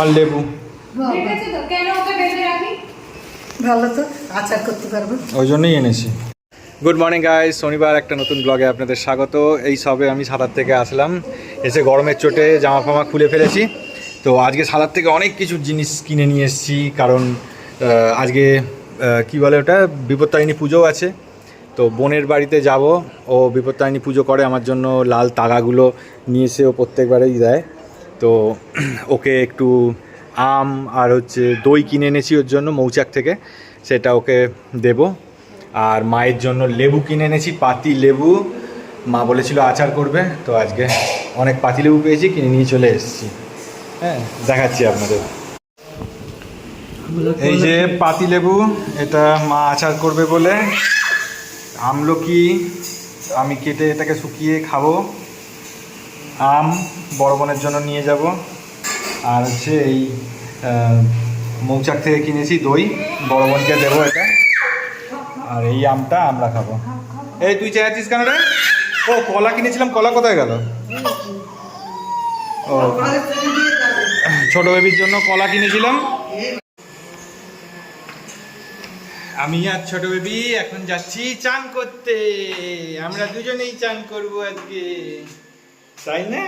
আমার লেবু ভালো তো আচার করতে পারব। ওই জন্যই এনেছি। গুড মর্নিং গাইস শনিবার একটা নতুন ব্লগে আপনাদের স্বাগত। এই সবে আমি সাঁতার থেকে আসলাম। এসে গরমের চোটে জামা ফামা খুলে ফেলেছি। তো আজকে সাঁতার থেকে অনেক কিছু জিনিস কিনে নিয়ে এসেছি কারণ আজকে কি বলে ওটা? বিপত্তারিণী পুজোও আছে। তো বোনের বাড়িতে যাব। ও বিপত্তারিণী পুজো করে আমার জন্য লাল তাগাগুলো নিয়ে এসে ও প্রত্যেকবারেই দেয়। তো ওকে একটু আম আর হচ্ছে দই কিনে এনেছি ওর জন্য মৌচাক থেকে। সেটা ওকে দেব। আর মায়ের জন্য লেবু কিনে এনেছি, পাতি লেবু। মা বলেছিল আচার করবে, তো আজকে অনেক পাতি লেবু পেয়েছি, কিনে নিয়ে চলে এসেছি। হ্যাঁ দেখাচ্ছি আপনাদের। এই যে পাতি লেবু, এটা মা আচার করবে বলে। আমলকি আমি কেটে এটাকে শুকিয়ে খাব। আম বড় বোনের জন্য নিয়ে যাব। আর হচ্ছে এই মৌচাক থেকে কিনেছি দই। বড় বোনকে দেবো এটা। আর এই আমটা আমরা খাব। এই, তুই চেয়েছিস কেন রে? ও, কলা কিনেছিলাম, কলা কোথায় গেল? ও, ছোট বেবির জন্য কলা কিনেছিলাম। আমি আর ছোট বেবি এখন যাচ্ছি চান করতে। আমরা দুজনেই চান করব আজকে। তাই না?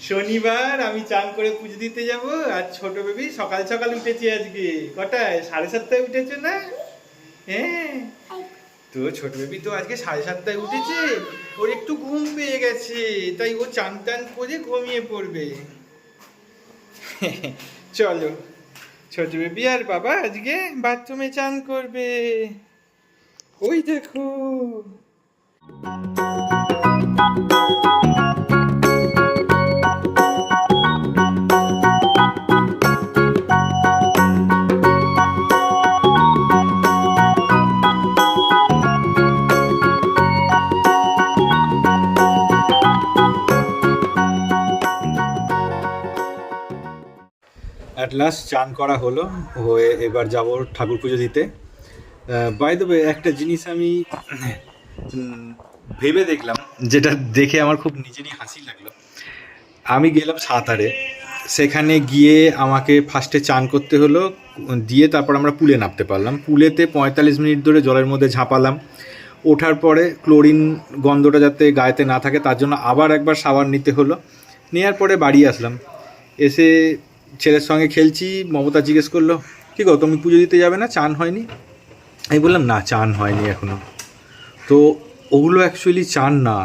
শনিবার আমি চান করে পুজো দিতে যাব, আর ছোট বেবি সকাল সকাল উঠেছে আজকে। কটায়? সাড়ে সাতটায় উঠেছে না? হ্যাঁ। তো ছোট বেবি তো আজকে সাড়ে সাতটায় উঠেছে, ওর একটু ঘুম পেয়ে গেছে, তাই ও চান টান করে ঘুমিয়ে পড়বে। চলো, ছোট বেবি আর বাবা আজকে বাথরুমে চান করবে। ওই দেখো। অ্যাট লাস্ট চান করা হলো, হয়ে এবার যাব ঠাকুর পুজো দিতে। বাই দ্য একটা জিনিস আমি ভেবে দেখলাম, যেটা দেখে আমার খুব নিজেরই হাসি লাগল। আমি গেলাম সাঁতারে। সেখানে গিয়ে আমাকে ফার্স্টে চান করতে হলো, দিয়ে তারপর আমরা পুলে নামতে পারলাম। পুলেতে পঁয়তাল্লিশ মিনিট ধরে জলের মধ্যে ঝাঁপালাম। ওঠার পরে ক্লোরিন গন্ধটা যাতে গায়েতে না থাকে, তার জন্য আবার একবার সাবান নিতে হলো। নেওয়ার পরে বাড়ি আসলাম। এসে ছেলের সঙ্গে খেলছি, মমতা জিজ্ঞেস করল, কী গো, তুমি পুজো দিতে যাবে না? চান হয়নি? আমি বললাম, না, চান হয়নি এখনও তো ওগুলো অ্যাকচুয়ালি চান না।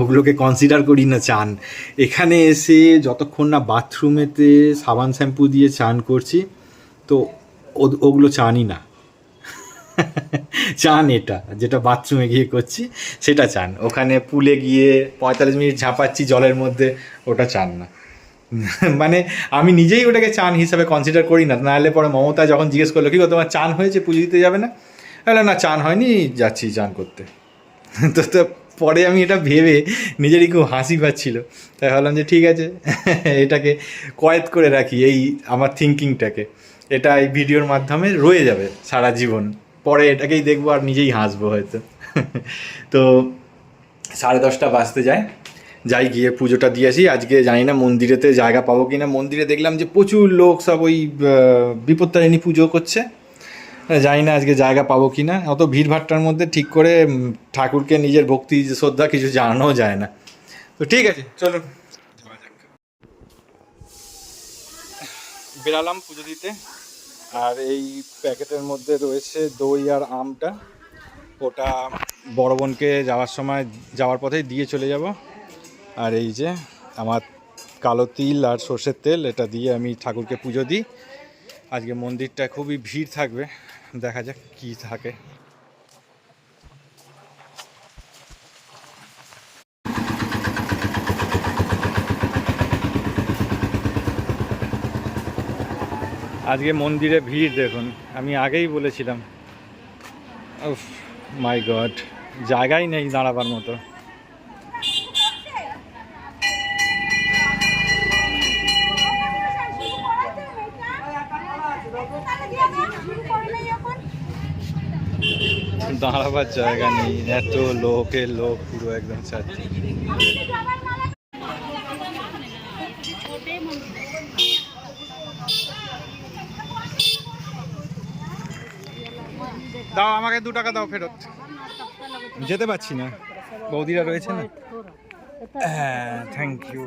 ওগুলোকে কনসিডার করি না, চান। এখানে এসে যতক্ষণ না বাথরুমেতে সাবান শ্যাম্পু দিয়ে চান করছি, তো ওগুলো চানই না। চান এটা, যেটা বাথরুমে গিয়ে করছি, সেটা চান। ওখানে পুলে গিয়ে পঁয়তাল্লিশ মিনিট ঝাঁপাচ্ছি জলের মধ্যে, ওটা চান না। মানে আমি নিজেই ওটাকে চান হিসাবে কনসিডার করি না। নাহলে পরে মমতা যখন জিজ্ঞেস করল, কি তোমার চান হয়েছে? পুজো দিতে যাবে না? না, চান হয়নি, যাচ্ছি চান করতে। তো তো পরে আমি এটা ভেবে নিজেরই খুব হাসি পাচ্ছিল। তাই ভাবলাম যে ঠিক আছে, এটাকে কয়েদ করে রাখি এই আমার থিঙ্কিংটাকে এটা এই ভিডিওর মাধ্যমে রয়ে যাবে সারা জীবন। পরে এটাকেই দেখব আর নিজেই হাসবো হয়তো। তো সাড়ে দশটা বাজতে যায়। যাই গিয়ে পুজোটা দিয়ে আসি। আজকে জানি না মন্দিরেতে জায়গা পাবো কি না মন্দিরে দেখলাম যে প্রচুর লোক সব ওই বিপত্তারিণী পুজো করছে। জানি না আজকে জায়গা পাবো কি না অত ভিড়ভাট্টার মধ্যে ঠিক করে ঠাকুরকে নিজের ভক্তি, শ্রদ্ধা কিছু জানানো যায় না। তো ঠিক আছে চলো বেরালাম পুজো দিতে, আর এই প্যাকেটের মধ্যে রয়েছে দই আর আমটা। ওটা বড় বোনকে যাওয়ার সময়, যাওয়ার পথেই দিয়ে চলে যাব। আর এই যে আমার কালো তিল আর সর্ষের তেল, এটা দিয়ে আমি ঠাকুরকে পুজো দিই। আজকে মন্দিরটা খুবই ভিড় থাকবে। দেখা যাক কি থাকে। আজকে মন্দিরে ভিড় দেখুন, আমি আগেই বলেছিলাম। মাই গড জায়গাই নেই দাঁড়াবার মতো। দাঁড়াবার জায়গা নেই। এত লোকের লোক পুরো একদম চাচ্ছি দাও আমাকে দু টাকা দাও ফেরত। যেতে পারছি না। বৌদিরা রয়েছে না? হ্যাঁ থ্যাংক ইউ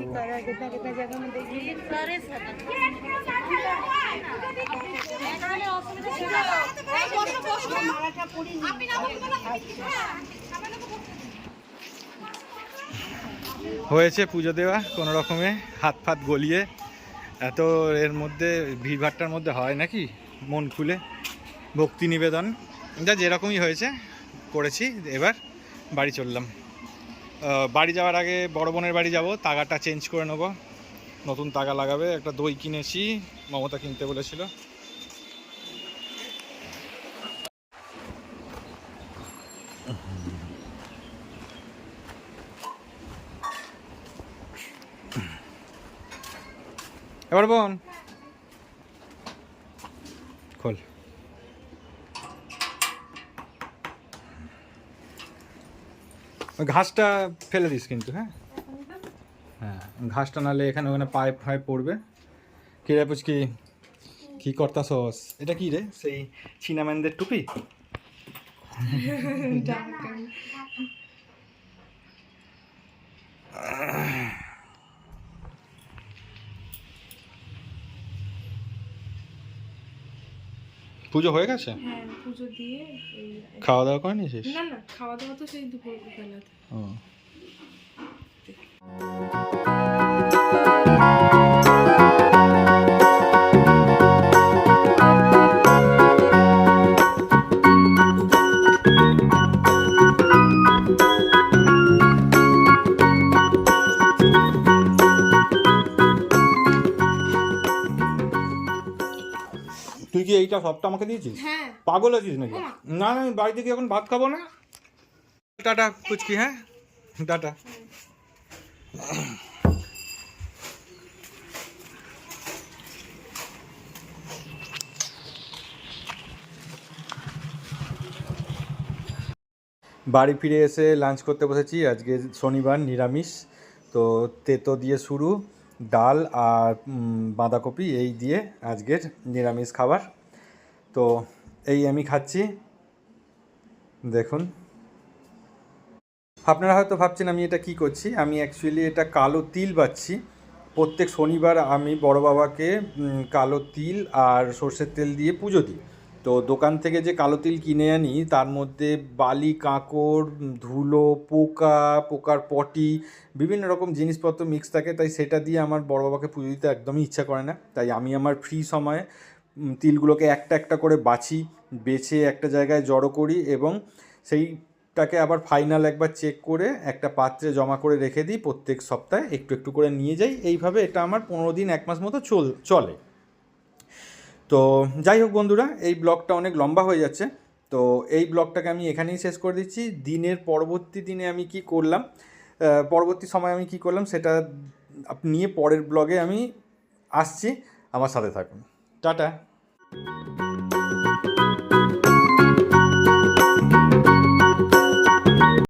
হয়েছে পুজো দেওয়া, কোনো রকমে হাত ফাত গলিয়ে। এত এর মধ্যে, ভিড়ভাট্টার মধ্যে হয় নাকি? মন খুলে। ভক্তি নিবেদন। যা যেরকমই হয়েছে, করেছি এবার বাড়ি চললাম। বাড়ি যাওয়ার আগে বড় বোনের বাড়ি যাব, তাগাটা চেঞ্জ করে নেব। নতুন তাগা লাগাবে, একটা দই কিনেছি, মমতা কিনতে বলেছিল। এবার বোন। খোল। ঘাসটা ফেলে দিস কিন্তু হ্যাঁ? হ্যাঁ ঘাসটা নালে এখানে ওখানে পাইপ ফাইপ পড়বে। কি রে পুচকি? কি কর্তা সস এটা কি রে? সেই চীনাম্যানদের টুপি? পুজো হয়ে গেছে? হ্যাঁ পুজো দিয়ে খাওয়া দাওয়া করে নিয়েছিস? না না খাওয়া দাওয়া তো সেই দুপুর বেলাতে। ও। কি এইটা সবটা আমাকে দিয়েছিস? হ্যাঁ। পাগল আছিস নাকি? না না আমি বাড়িতে গিয়ে এখন ভাত খাব না। টাটা কুচকি হ্যাঁ? টাটা। বাড়ি ফিরে এসে লাঞ্চ করতে বসেছি। আজকে শনিবার নিরামিষ। তো তেতো দিয়ে শুরু। ডাল আর বাঁধাকপি এই দিয়ে আজকের নিরামিষ খাবার। তো এই আমি খাচ্ছি। দেখুন। আপনারা হয়তো ভাবছেন আমি এটা কি করছি? আমি অ্যাকচুয়ালি এটা কালো তিল বাচ্ছি প্রত্যেক শনিবার আমি বড় বাবাকে কালো তিল আর সর্ষের তেল দিয়ে পুজো দিই। তো দোকান থেকে যে কালো তিল কিনে আনি, তার মধ্যে বালি কাঁকড় ধুলো, পোকা, পোকার পটি, বিভিন্ন রকম জিনিসপত্র মিক্স থাকে। তাই সেটা দিয়ে আমার বড় বাবাকে পুজো দিতে একদমই ইচ্ছা করে না। তাই আমি আমার ফ্রি সময়ে তিলগুলোকে একটা একটা করে বাছি, বেছে একটা জায়গায় জড়ো করি এবং সেইটাকে আবার ফাইনাল একবার চেক করে একটা পাত্রে জমা করে রেখে দিই। প্রত্যেক সপ্তাহে একটু একটু করে নিয়ে যাই। এইভাবে এটা আমার পনেরো দিন, এক মাস মতো চল, চলে। তো যাই হোক বন্ধুরা, এই ব্লগটা অনেক লম্বা হয়ে যাচ্ছে। তো এই ব্লগটাকে আমি এখানেই শেষ করে দিচ্ছি। দিনের পরবর্তী দিনে আমি কি করলাম পরবর্তী সময় আমি কি করলাম সেটা নিয়ে পরের ব্লগে আমি আসছি। আমার সাথে থাকুন। টাটা।